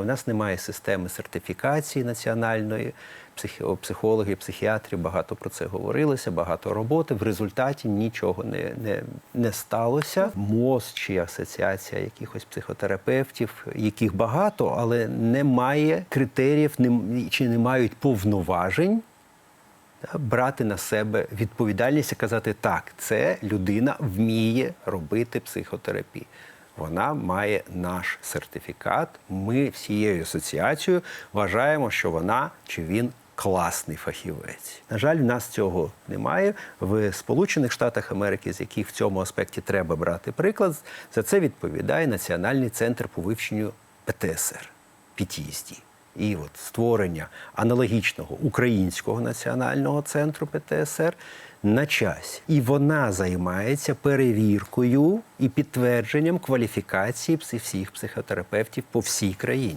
У нас немає системи сертифікації національної. Психологи, психіатри багато про це говорилося, багато роботи. В результаті нічого не, не, не сталося. МОЗ чи асоціація якихось психотерапевтів, яких багато, але немає критеріїв, нем- чи не мають повноважень брати на себе відповідальність і казати, так, це людина вміє робити психотерапію. Вона має наш сертифікат. Ми всією асоціацією вважаємо, що вона чи він класний фахівець. На жаль, в нас цього немає. В Сполучених Штатах Америки, з яких в цьому аспекті треба брати приклад, за це відповідає Національний центр по вивченню ПТСР PTSD. І от створення аналогічного українського національного центру ПТСР на часі. І вона займається перевіркою і підтвердженням кваліфікації всіх психотерапевтів по всій країні.